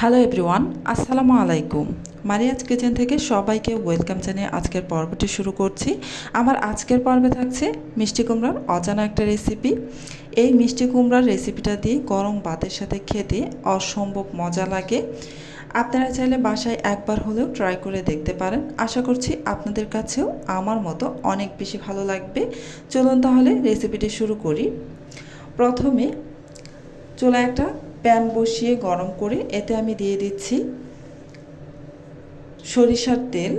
Hello everyone আসসালামু আলাইকুম Mariya's kitchen থেকে সবাইকে ওয়েলকাম জানিয়ে আজকের পর্বটি শুরু করছি। আমার আজকের পর্বে থাকছে মিষ্টি কুমড়ার অজানা একটা রেসিপি এই মিষ্টি কুমড়ার রেসিপিটা দিয়ে গরম ভাতের সাথে খেতে অসম্ভব মজা লাগে। আপনারা চাইলে বাসায় একবার হলেও ট্রাই করে দেখতে পারেন। আশা করছি আপনাদের কাছেও আমার মতো অনেক বেশি ভালো লাগবে। চলুন তাহলে রেসিপিটি শুরু করি। প্রথমে চুলা একটা প্যান বসিয়ে গরম করে এতে আমি দিয়ে দিচ্ছি সরিষার তেল।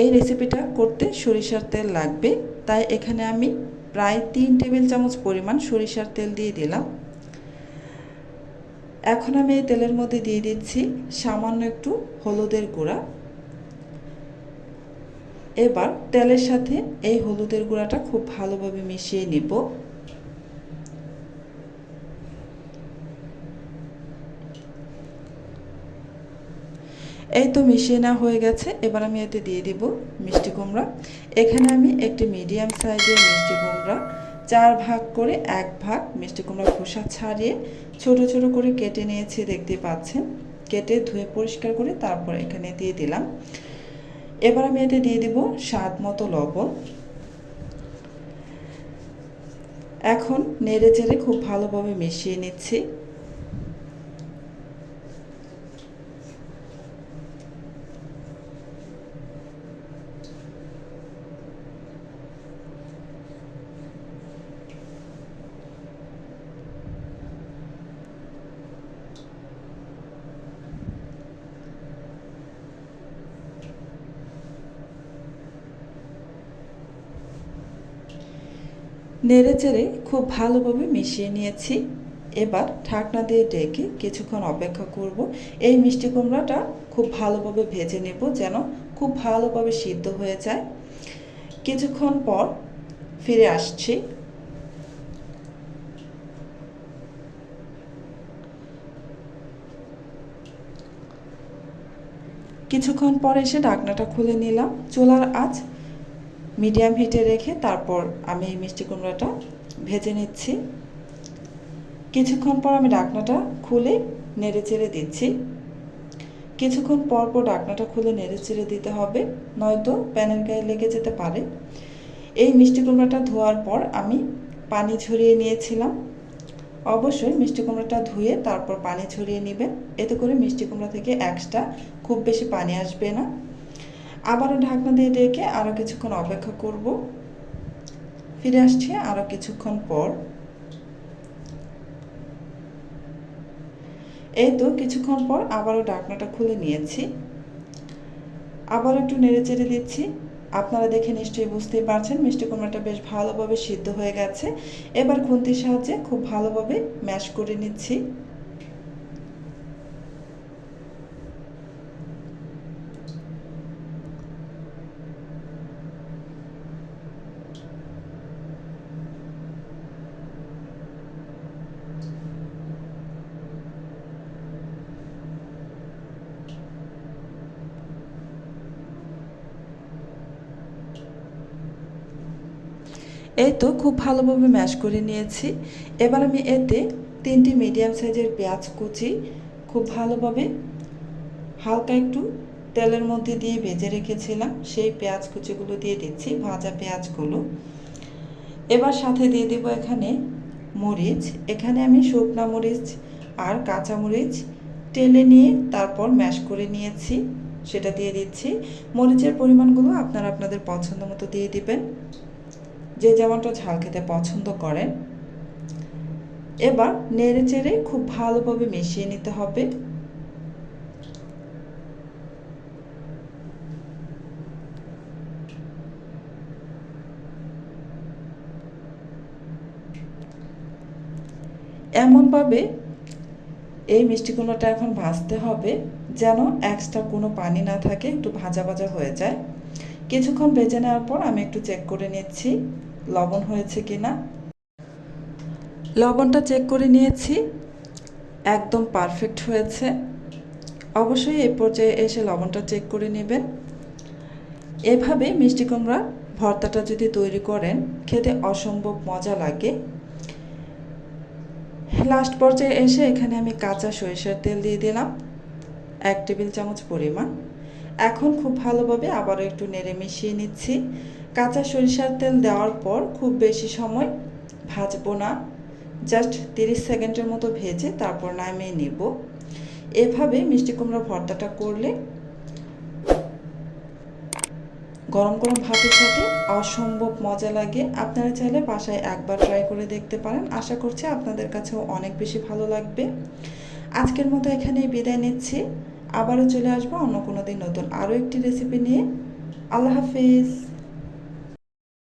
এই রেসিপিটা করতে সরিষার তেল লাগবে। তাই এখানে আমি প্রায় তিন টেবিল চামচ পরিমাণ সরিষার তেল দিয়ে দিলাম। এখন আমি এই তেলের মধ্যে দিয়ে দিচ্ছি সামান্য একটু হলুদের গুঁড়া। এবার তেলের সাথে এই হলুদের গুঁড়াটা খুব ভালোভাবে মিশিয়ে নিব। এই তো মিশিয়ে নেওয়া হয়ে গেছে, এবার আমি এতে দিয়ে দিব মিষ্টি কুমড়া। এখানে আমি একটি মিডিয়াম সাইজের মিষ্টি কুমড়া, চার ভাগ করে এক ভাগ মিষ্টি কুমড়া খোসা ছাড়িয়ে ছোট ছোট করে কেটে নিয়েছি, দেখতে পাচ্ছেন। কেটে ধুয়ে পরিষ্কার করে তারপর এখানে দিয়ে দিলাম। এবার আমি এতে দিয়ে দিব স্বাদ মতো লবণ। এখন নেড়ে চেড়ে খুব ভালোভাবে মিশিয়ে নিচ্ছি। নেড়ে চেড়ে খুব ভালোভাবে মিশিয়ে নিয়েছি। এবার ঢাকনা দিয়ে ডেকে কিছুক্ষণ অপেক্ষা করব। এই মিষ্টি কুমড়াটা খুব ভালোভাবে ভেজে নেব যেন খুব ভালোভাবে সিদ্ধ হয়ে যায়। কিছুক্ষণ পর ফিরে আসছি। কিছুক্ষণ পর এসে ঢাকনাটা খুলে নিলাম। চুলার আঁচ মিডিয়াম হিটে রেখে তারপর আমি এই মিষ্টি কুমড়াটা ভেজে নিচ্ছি। কিছুক্ষণ পর আমি ডাকনাটা খুলে নেড়ে চেড়ে দিচ্ছি। কিছুক্ষণ পর পর ডাকনাটা খুলে নেড়ে চেড়ে দিতে হবে, নয়তো প্যানের গায়ে লেগে যেতে পারে। এই মিষ্টি কুমড়াটা ধোয়ার পর আমি পানি ঝরিয়ে নিয়েছিলাম। অবশ্যই মিষ্টি কুমড়াটা ধুয়ে তারপর পানি ছড়িয়ে নেবেন। এতে করে মিষ্টি কুমড়া থেকে এক্সট্রা খুব বেশি পানি আসবে না। আবারও ঢাকনা দিয়ে ডেকে আরও কিছুক্ষণ অপেক্ষা করব। ফিরে আসছি আরও কিছুক্ষণ পর। এই তো কিছুক্ষণ পর আবারও ঢাকনাটা খুলে নিয়েছি। আবার একটু নেড়ে চেড়ে দিচ্ছি। আপনারা দেখে নিশ্চয়ই বুঝতেই পারছেন, মিষ্টি কুমড়াটা বেশ ভালোভাবে সিদ্ধ হয়ে গেছে। এবার খুন্তির সাহায্যে খুব ভালোভাবে ম্যাশ করে নিচ্ছি। এই তো খুব ভালোভাবে ম্যাশ করে নিয়েছি। এবার আমি এতে তিনটি মিডিয়াম সাইজের পেঁয়াজ কুচি খুব ভালোভাবে হালকা একটু তেলের মধ্যে দিয়ে ভেজে রেখেছিলাম। সেই পেঁয়াজ কুচিগুলো দিয়ে দিচ্ছি, ভাজা পেঁয়াজগুলো। এবার সাথে দিয়ে দেবো এখানে মরিচ। এখানে আমি শুকনা মরিচ আর কাঁচা মরিচ টেলে নিয়ে তারপর ম্যাশ করে নিয়েছি, সেটা দিয়ে দিচ্ছি। মরিচের পরিমাণগুলো আপনারা আপনাদের পছন্দ মতো দিয়ে দিবেন। যে যেমনটা ঝাল খেতে পছন্দ করেন, এবার নেড়ে চেড়ে খুব ভালোভাবে মিশিয়ে নিতে হবে। এমনভাবে এই মিষ্টি কুমড়োটা এখন ভাজতে হবে, যেন এক্সট্রা কোনো পানি না থাকে, একটু ভাজা ভাজা হয়ে যায়। কিছুক্ষণ ভেজে নেওয়ার পর আমি একটু চেক করে নিচ্ছি। লবণ হয়েছে কি না লবণটা চেক করে নিয়েছি। একদম পারফেক্ট হয়েছে। অবশ্যই এই পর্যায়ে এসে লবণটা চেক করে নেবেন। এভাবে মিষ্টি কুমড়া ভর্তাটা যদি তৈরি করেন, খেতে অসম্ভব মজা লাগে। লাস্ট পর্যায়ে এসে এখানে আমি কাঁচা সরিষার তেল দিয়ে দিলাম। এক টেবিল চামচ পরিমাণ। এখন খুব ভালোভাবে আবারও একটু নেড়ে মিশিয়ে নিচ্ছি। কাঁচা সরিষার তেল দেওয়ার পর খুব বেশি সময় ভাজবো না। জাস্ট তিরিশ সেকেন্ডের মতো ভেজে তারপর নামিয়ে নিব। এভাবে মিষ্টি কুমড়া ভর্তাটা করলে গরম গরম ভাতের সাথে অসম্ভব মজা লাগে। আপনারা চাইলে বাসায় একবার ট্রাই করে দেখতে পারেন। আশা করছি আপনাদের কাছেও অনেক বেশি ভালো লাগবে। আজকের মতো এখানেই বিদায় নিচ্ছি। আবারও চলে আসব অন্য কোনো দিন নতুন আরও একটি রেসিপি নিয়ে। আল্লাহ হাফিজ।